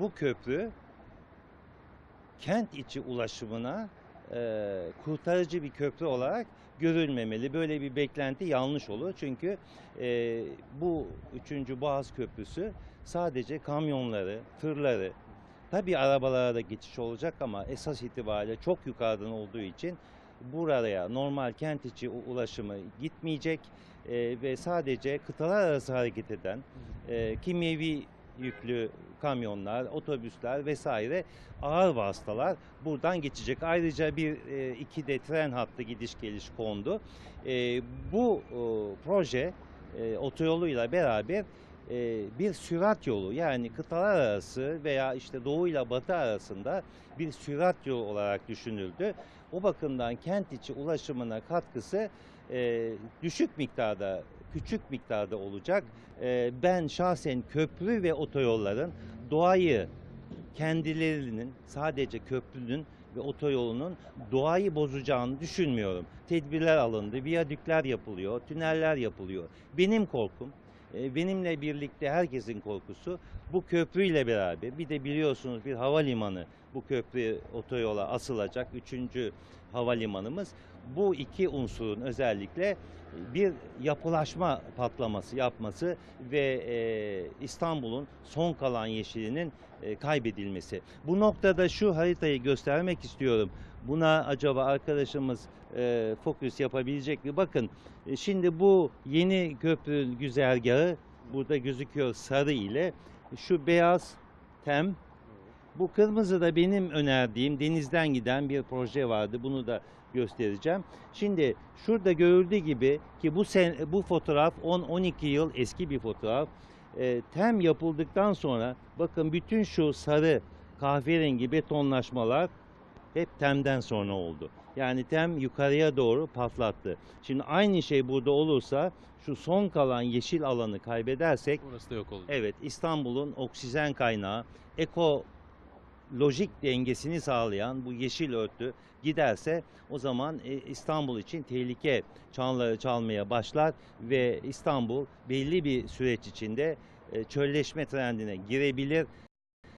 bu köprü kent içi ulaşımına e, kurtarıcı bir köprü olarak görülmemeli. Böyle bir beklenti yanlış olur. Çünkü e, bu 3. Boğaz Köprüsü sadece kamyonları, tırları, tabii arabalara da geçiş olacak ama esas itibariyle çok yukarıdan olduğu için buraya normal kent içi ulaşımı gitmeyecek e, ve sadece kıtalar arası hareket eden e, kimyevi yüklü kamyonlar, otobüsler vesaire ağır vasıtalar buradan geçecek. Ayrıca bir e, iki de tren hattı gidiş geliş kondu. E, bu proje e, otoyoluyla beraber bir sürat yolu yani kıtalar arası veya işte doğu ile batı arasında bir sürat yolu olarak düşünüldü. O bakımdan kent içi ulaşımına katkısı e, düşük miktarda, küçük miktarda olacak. E, ben şahsen köprü ve otoyolların doğayı kendilerinin sadece köprünün ve otoyolunun doğayı bozacağını düşünmüyorum. Tedbirler alındı, viyadükler yapılıyor, tüneller yapılıyor. Benim korkum, e, benimle birlikte herkesin korkusu bu köprüyle beraber. Bir de biliyorsunuz bir havalimanı bu köprü otoyola asılacak. Üçüncü havalimanımız. Bu iki unsurun özellikle bir yapılaşma patlaması yapması ve e, İstanbul'un son kalan yeşilinin e, kaybedilmesi. Bu noktada şu haritayı göstermek istiyorum. Buna acaba arkadaşımız e, fokus yapabilecek mi? Bakın e, şimdi bu yeni köprü güzergahı burada gözüküyor sarı ile. Şu beyaz tem bu kırmızı da benim önerdiğim denizden giden bir proje vardı. Bunu da göstereceğim. Şimdi şurada görüldüğü gibi ki bu sen, bu fotoğraf 10-12 yıl eski bir fotoğraf. Ee, tem yapıldıktan sonra bakın bütün şu sarı kahverengi betonlaşmalar hep temden sonra oldu. Yani tem yukarıya doğru patlattı. Şimdi aynı şey burada olursa şu son kalan yeşil alanı kaybedersek Orası da yok oldu. Evet, İstanbul'un oksijen kaynağı, ekolojik dengesini sağlayan bu yeşil örtü giderse o zaman e, İstanbul için tehlike çanları çalmaya başlar ve İstanbul belli bir süreç içinde e, çölleşme trendine girebilir